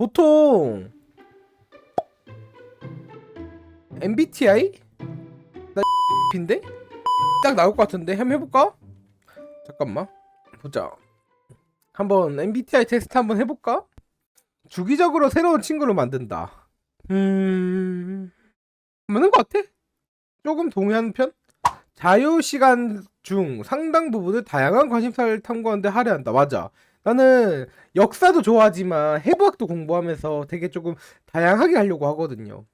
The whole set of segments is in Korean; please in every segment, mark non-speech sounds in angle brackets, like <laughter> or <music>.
보통 MBTI? 나 <laughs> 인데? 딱 나올 것 같은데 한번 해볼까? 잠깐만 보자 한번 MBTI 테스트 한번 해볼까? 주기적으로 새로운 친구를 만든다 음... 맞는 것 같아 조금 동의하는 편? 자유시간 중 상당 부분을 다양한 관심사를 탐구하는데 할애한다 맞아 나는 역사도 좋아하지만 해부학도 공부하면서 되게 조금 다양하게 하려고 하거든요.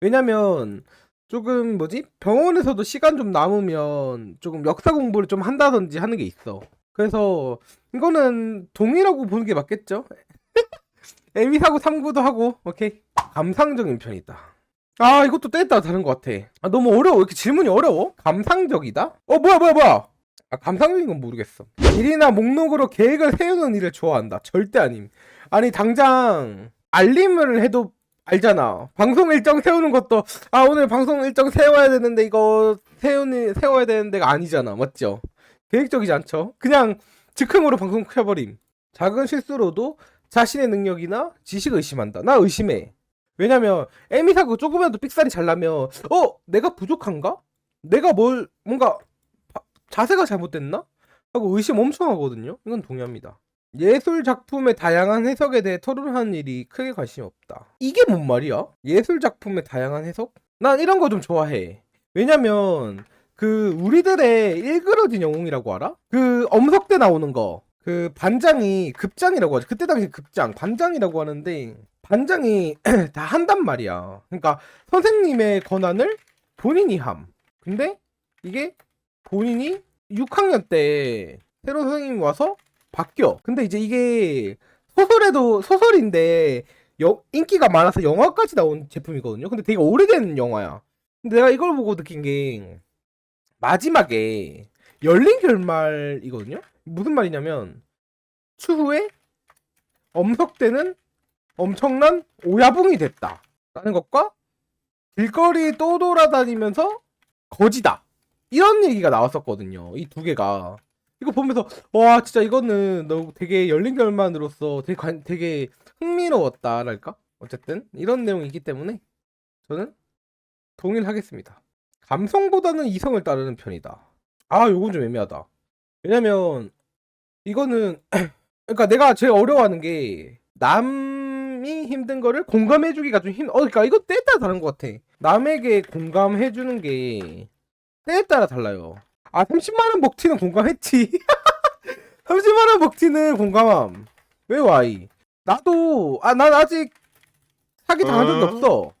왜냐면 조금 뭐지? 병원에서도 시간 좀 남으면 조금 역사 공부를 좀 한다든지 하는 게 있어. 그래서 이거는 동의라고 보는 게 맞겠죠? <laughs> 에미사고 탐구도 하고 오케이 감상적인 편이다. 아 이것도 따라 다른 것 같아. 아, 너무 어려워. 왜 이렇게 질문이 어려워? 감상적이다? 어 뭐야 뭐야 뭐야? 아, 감상적인 건 모르겠어. 일이나 목록으로 계획을 세우는 일을 좋아한다. 절대 아님. 아니, 당장 알림을 해도 알잖아. 방송 일정 세우는 것도, 아, 오늘 방송 일정 세워야 되는데, 이거 세우니, 세워야 되는데가 아니잖아. 맞죠? 계획적이지 않죠? 그냥 즉흥으로 방송 켜버림. 작은 실수로도 자신의 능력이나 지식을 의심한다. 나 의심해. 왜냐면, 에미사고 조금이라도 삑살이 잘 나면, 어? 내가 부족한가? 내가 뭘, 뭔가, 자세가 잘못됐나? 하고 의심 엄청 하거든요. 이건 동의합니다. 예술 작품의 다양한 해석에 대해 토론하는 일이 크게 관심이 없다. 이게 뭔 말이야? 예술 작품의 다양한 해석? 난 이런 거 좀 좋아해. 왜냐면 그 우리들의 일그러진 영웅이라고 알아? 그 엄석대 나오는 거. 그 반장이 급장이라고 하죠. 그때 당시 급장, 반장이라고 하는데 반장이 <clears throat> 다 한단 말이야. 그러니까 선생님의 권한을 본인이 함. 근데 이게 본인이 6학년 때 새로운 선생님이 와서 바뀌어. 근데 이제 이게 소설에도 소설인데 여- 인기가 많아서 영화까지 나온 제품이거든요. 근데 되게 오래된 영화야. 근데 내가 이걸 보고 느낀 게 마지막에 열린 결말이거든요. 무슨 말이냐면 추후에 엄석대는 엄청난 오야붕이 됐다. 라는 것과 길거리 또 돌아다니면서 거지다. 이런 얘기가 나왔었거든요. 이 두 개가. 이거 보면서 와 진짜 이거는 너무 되게 열린 결말으로서 되게 관- 되게 흥미로웠다랄까? 어쨌든 이런 내용이 있기 때문에 저는 동의를 하겠습니다. 감성보다는 이성을 따르는 편이다. 아, 요건 좀 애매하다. 왜냐면 이거는 <clears throat> 그러니까 내가 제일 어려워하는 게 남이 힘든 거를 공감해주기가 좀 힘. 어, 그러니까 이거 때에 따라 다른 것 같아. 남에게 공감해주는 게 때에 따라 달라요. 아, 30만원 먹튀는 공감했지. <laughs> 30만원 먹튀는 공감함. 왜 와이? 나도, 아, 난 아직 사기 당한 적이 어? 없어.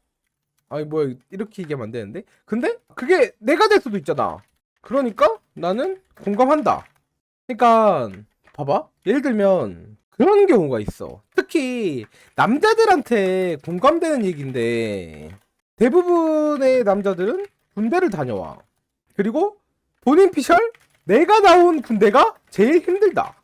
아니, 뭐야, 이렇게 얘기하면 안 되는데? 근데 그게 내가 될 수도 있잖아. 그러니까 나는 공감한다. 그러니까, 봐봐. 예를 들면, 그런 경우가 있어. 특히, 남자들한테 공감되는 얘기인데, 대부분의 남자들은 군대를 다녀와. 그리고 본인 피셜 내가 나온 군대가 제일 힘들다.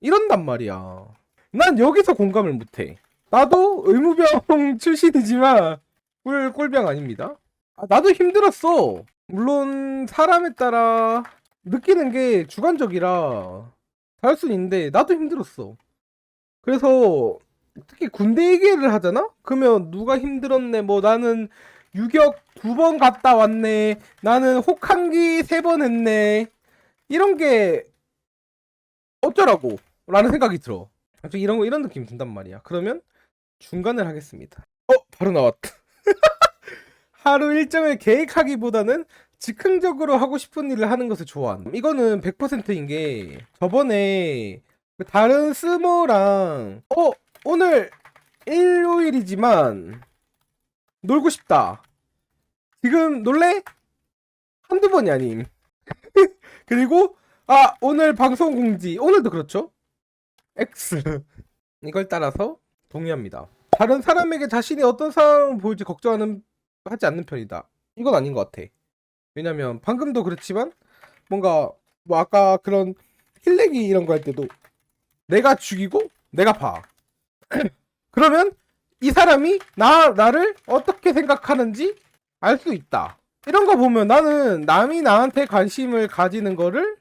이런단 말이야. 난 여기서 공감을 못해. 나도 의무병 <laughs> 출신이지만 꿀 꿀병 아닙니다. 아, 나도 힘들었어. 물론 사람에 따라 느끼는 게 주관적이라 다를 수 있는데 나도 힘들었어. 그래서 특히 군대 얘기를 하잖아? 그러면 누가 힘들었네 뭐 나는 유격 두 번 갔다 왔네. 나는 혹한기 세 번 했네. 이런 게 어쩌라고? 라는 생각이 들어. 갑자기 이런 거 이런 느낌이 든단 말이야. 그러면 중간을 하겠습니다. 어, 바로 나왔다. <laughs> 하루 일정을 계획하기보다는 즉흥적으로 하고 싶은 일을 하는 것을 좋아한다. 이거는 100%인 게 저번에 그 다른 스모랑 어, 오늘 일요일이지만 놀고 싶다. 지금 놀래? 한두 번이 아님. <laughs> 그리고 아 오늘 방송 공지 오늘도 그렇죠? X <laughs> 이걸 따라서 동의합니다. 다른 사람에게 자신이 어떤 상황을 보일지 걱정하는 하지 않는 편이다. 이건 아닌 것 같아. 왜냐면 방금도 그렇지만 뭔가 뭐 아까 그런 힐내기 이런 거 할 때도 내가 죽이고 내가 봐. <clears throat> 그러면 이 사람이 나 나를 어떻게 생각하는지 알 수 있다. 이런 거 보면 나는 남이 나한테 관심을 가지는 거를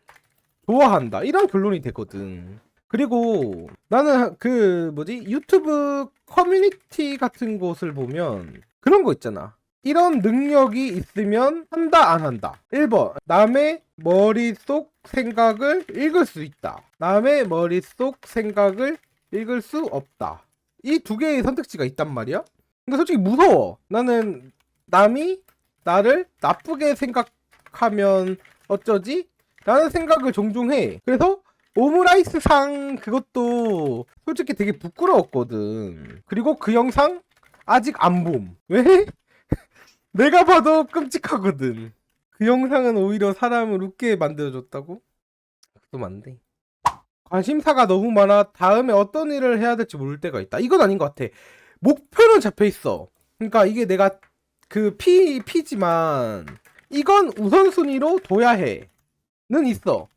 좋아한다. 이런 결론이 되거든. 그리고 나는 그 뭐지 유튜브 커뮤니티 같은 곳을 보면 그런 거 있잖아. 이런 능력이 있으면 한다 안 한다. 1번 남의 머릿속 생각을 읽을 수 있다. 남의 머릿속 생각을 읽을 수 없다. 이 두 개의 선택지가 있단 말이야. 근데 솔직히 무서워. 나는 남이 나를 나쁘게 생각하면 어쩌지? 라는 생각을 종종 해. 그래서 오므라이스 상 그것도 솔직히 되게 부끄러웠거든. 그리고 그 영상 아직 안 봄. 왜? <laughs> 내가 봐도 끔찍하거든. 그 영상은 오히려 사람을 웃게 만들어줬다고? 그것도 맞네. 관심사가 너무 많아 다음에 어떤 일을 해야 될지 모를 때가 있다. 이건 아닌 것 같아. 목표는 잡혀 있어. 그러니까 이게 내가 그 피, 피지만 이건 우선순위로 둬야 해. 는 있어.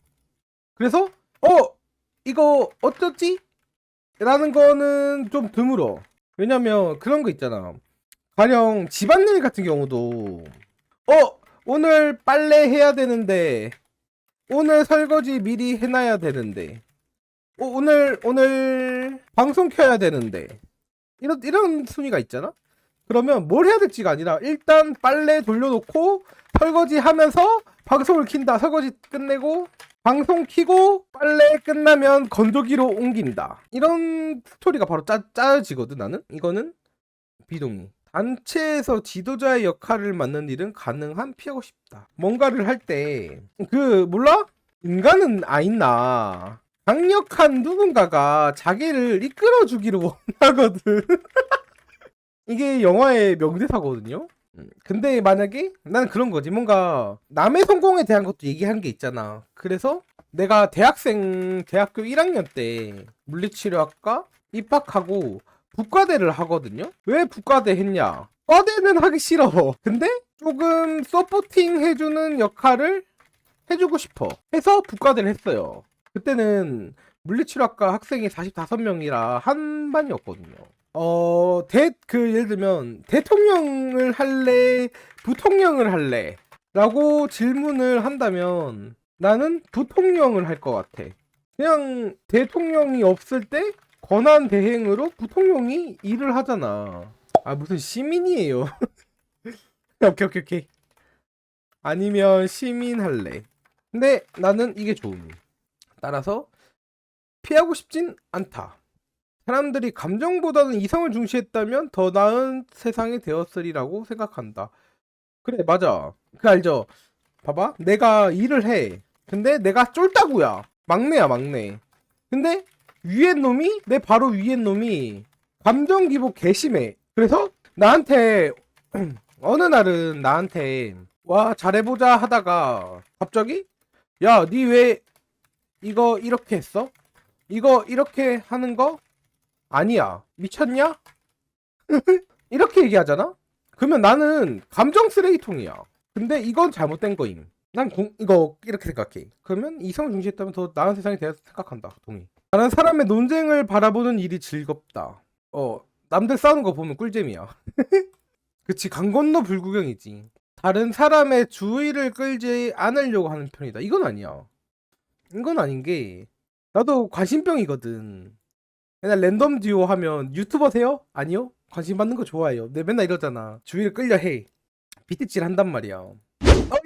그래서 어 이거 어쩌지? 라는 거는 좀 드물어. 왜냐면 그런 거 있잖아. 가령 집안일 같은 경우도 어 오늘 빨래 해야 되는데 오늘 설거지 미리 해놔야 되는데 어, 오늘 오늘 방송 켜야 되는데 이런 이런 순위가 있잖아. 그러면 뭘 해야 될지가 아니라 일단 빨래 돌려놓고 설거지 하면서 방송을 킨다. 설거지 끝내고 방송 키고 빨래 끝나면 건조기로 옮긴다. 이런 스토리가 바로 짜, 짜여지거든 나는. 이거는 비동의. 단체에서 지도자의 역할을 맡는 일은 가능한 피하고 싶다. 뭔가를 할 때 그 몰라? 인간은 아 있나. 강력한 누군가가 자기를 이끌어주기를 <laughs> 원하거든. <laughs> 이게 영화의 명대사거든요. 음, 근데 만약에 나는 그런 거지. 뭔가 남의 성공에 대한 것도 얘기한 게 있잖아. 그래서 내가 대학생 대학교 1학년 때 물리치료학과 입학하고 북과대를 하거든요. 왜 북과대 했냐? 과대는 하기 싫어. 근데 조금 서포팅 해주는 역할을 해주고 싶어. 해서 북과대를 했어요. 그때는 물리치료학과 학생이 45명이라 한 반이었거든요. 어, 대, 그, 예를 들면, 대통령을 할래, 부통령을 할래? 라고 질문을 한다면, 나는 부통령을 할 것 같아. 그냥, 대통령이 없을 때, 권한 대행으로 부통령이 일을 하잖아. 아, 무슨 시민이에요. <laughs> 오케이, 오케이, 오케이. 아니면 시민 할래. 근데 나는 이게 좋음. 따라서, 피하고 싶진 않다. 사람들이 감정보다는 이성을 중시했다면 더 나은 세상이 되었으리라고 생각한다. 그래, 맞아. 그 알죠? 봐봐. 내가 일을 해. 근데 내가 쫄따구야. 막내야, 막내. 근데 위에 놈이 내 바로 위에 놈이 감정 기복 개심해. 그래서 나한테 <clears throat> 어느 날은 나한테 와 잘해보자 하다가 갑자기 야 니 왜 이거 이렇게 했어? 이거 이렇게 하는 거 아니야. 미쳤냐? <laughs> 이렇게 얘기하잖아? 그러면 나는 감정 쓰레기통이야. 근데 이건 잘못된 거임. 난 공, 이거 이렇게 생각해. 그러면 이성을 중시했다면 더 나은 세상이 되었 생각한다. 동의. 다른 사람의 논쟁을 바라보는 일이 즐겁다. 어, 남들 싸우는 거 보면 꿀잼이야. <laughs> 그치, 강 건너 불구경이지. 다른 사람의 주의를 끌지 않으려고 하는 편이다. 이건 아니야. 이건 아닌 게, 나도 관심병이거든. 맨날 랜덤 듀오 하면 유튜버세요? 아니요? 관심 받는 거 좋아해요. 내 맨날 이러잖아. 주위를 끌려 해. 비트질 한단 말이야. 어,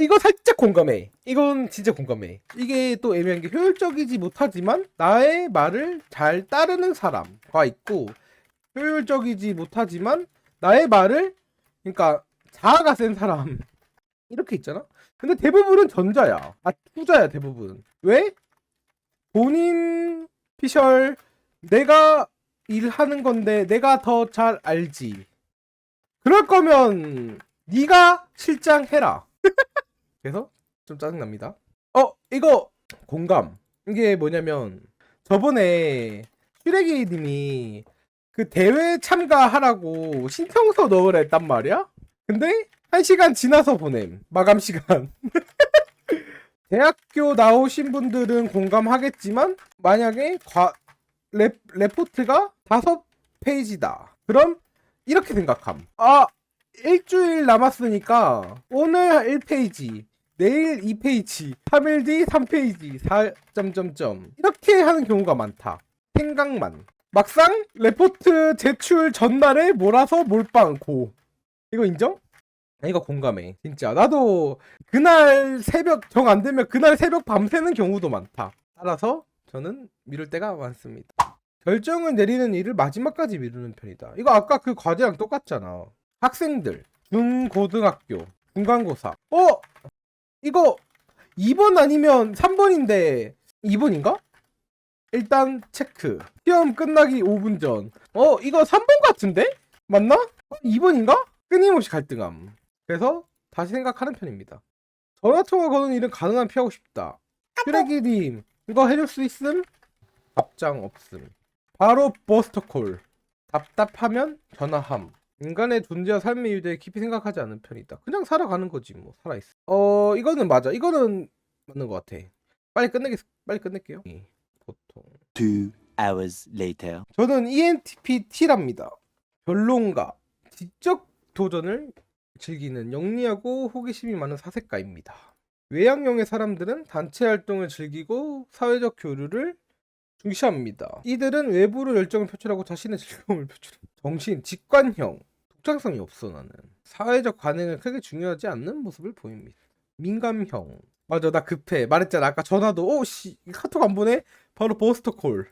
이거 살짝 공감해. 이건 진짜 공감해. 이게 또 애매한 게 효율적이지 못하지만 나의 말을 잘 따르는 사람과 있고 효율적이지 못하지만 나의 말을 그러니까 자아가 센 사람 <laughs> 이렇게 있잖아. 근데 대부분은 전자야. 아 후자야 대부분. 왜? 본인 피셜 내가 일하는 건데 내가 더 잘 알지. 그럴 거면 네가 실장 해라. <laughs> 그래서 좀 짜증 납니다. 어 이거 공감. 이게 뭐냐면 저번에 슈레기 님이 그 대회 참가하라고 신청서 넣으라 했단 말이야. 근데 한 시간 지나서 보냄 마감 시간. <laughs> 대학교 나오신 분들은 공감하겠지만 만약에 과, 레, 레포트가 다섯 페이지다. 그럼 이렇게 생각함. 아, 일주일 남았으니까 오늘 1페이지, 내일 2페이지, 3일 뒤 3페이지, 4... 점점점 이렇게 하는 경우가 많다. 생각만. 막상 레포트 제출 전날에 몰아서 몰빵 고 이거 인정? 아, 이거 공감해 진짜 나도 그날 새벽 정 안 되면 그날 새벽 밤새는 경우도 많다 따라서 저는 미룰 때가 많습니다 결정을 내리는 일을 마지막까지 미루는 편이다 이거 아까 그 과제랑 똑같잖아 학생들 중고등학교 중간고사 어? 이거 2번 아니면 3번인데 2번인가? 일단 체크 시험 끝나기 5분 전 어 이거 3번 같은데? 맞나? 어, 2번인가? 끊임없이 갈등함 그래서 다시 생각하는 편입니다 전화통화 거는 일은 가능한 피하고 싶다 쓰레기님 이거 해줄 수 있음? 답장 없음 바로 버스터콜. 답답하면 전화함. 인간의 존재와 삶의 대해 깊이 생각하지 않는 편이다. 그냥 살아가는 거지 뭐. 살아있어. 어 이거는 맞아. 이거는 맞는 것 같아. 빨리 끝내겠 빨리 끝낼게요. 예, 보통. Two hours later. 저는 E ENTP-T랍니다. 변론가, 지적 도전을 즐기는 영리하고 호기심이 많은 사색가입니다. 외향형의 사람들은 단체 활동을 즐기고 사회적 교류를 중시합니다. 이들은 외부로 열정을 표출하고 자신의 즐거움을 표출해. 정신, 직관형, 독창성이 없어 나는. 사회적 관행을 크게 중요하지 않는 모습을 보입니다. 민감형. 맞아 나 급해 말했잖아 아까 전화도 오씨 카톡 안 보내 바로 버스터 콜